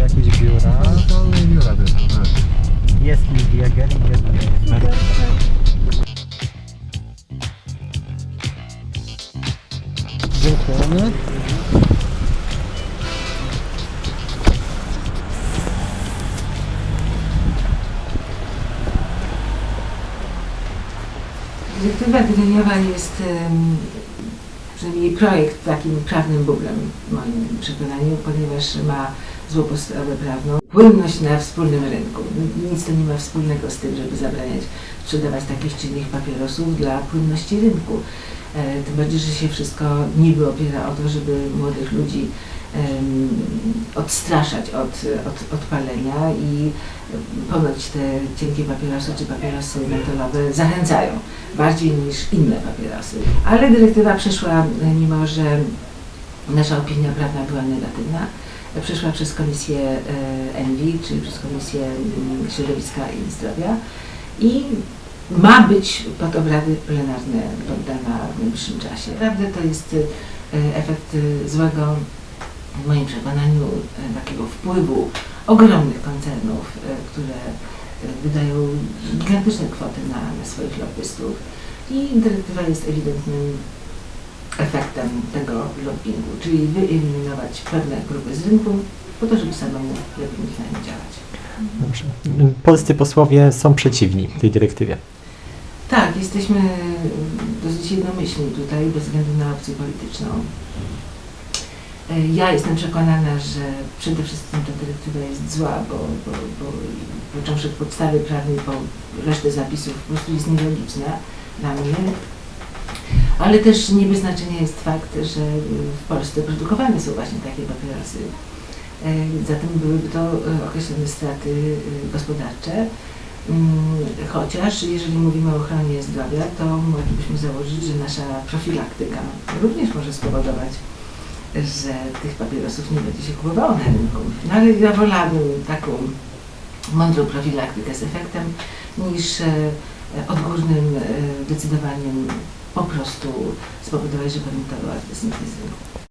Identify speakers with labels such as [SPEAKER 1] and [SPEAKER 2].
[SPEAKER 1] jakieś biura.
[SPEAKER 2] To nie biura też. tak.
[SPEAKER 1] Jest Lidia Geringer. Dziękujemy.
[SPEAKER 3] Dyrektywa tygodniowa jest em, przynajmniej projekt takim prawnym bublem w moim przekonaniu, ponieważ ma złą podstawę prawną. Płynność na wspólnym rynku. Nic to nie ma wspólnego z tym, żeby zabraniać sprzedawać takich czy innych papierosów dla płynności rynku. E, tym bardziej, że się wszystko niby opiera o to, żeby młodych ludzi odstraszać od, od, od palenia i ponoć te cienkie papierosy czy papierosy mentolowe zachęcają bardziej niż inne papierosy. Ale dyrektywa przeszła, mimo że nasza opinia prawna była negatywna, przeszła przez Komisję ENVI, czyli przez Komisję mm, Środowiska i Zdrowia i ma być pod obrady plenarne poddana w najbliższym czasie. Naprawdę to jest e, efekt e, złego, w moim przekonaniu, e, takiego wpływu ogromnych koncernów, które wydają gigantyczne kwoty na, na swoich lobbystów i dyrektywa jest ewidentnym efektem tego lobbingu, czyli wyeliminować pewne grupy z rynku po to, żeby samemu lepiej niż na nim działać.
[SPEAKER 1] Dobrze. Polscy posłowie są przeciwni tej dyrektywie.
[SPEAKER 3] Tak, jesteśmy dosyć jednomyślni tutaj, bez względu na opcję polityczną. E, Ja jestem przekonana, że przede wszystkim ta dyrektywa jest zła, bo, bo, bo począwszy od podstawy prawnej po resztę zapisów po prostu jest nielogiczna dla mnie. Ale też nie bez znaczenia jest fakt, że w Polsce produkowane są właśnie takie papierosy. E, Zatem byłyby to e, określone straty e, gospodarcze. Mm, Chociaż jeżeli mówimy o ochronie zdrowia, to moglibyśmy założyć, że nasza profilaktyka również może spowodować, że tych papierosów nie będzie się kupowało na rynku. No ale ja wolałabym taką mądrą profilaktykę z efektem niż odgórnym decydowaniem po prostu spowodować, że zniknie z rynku.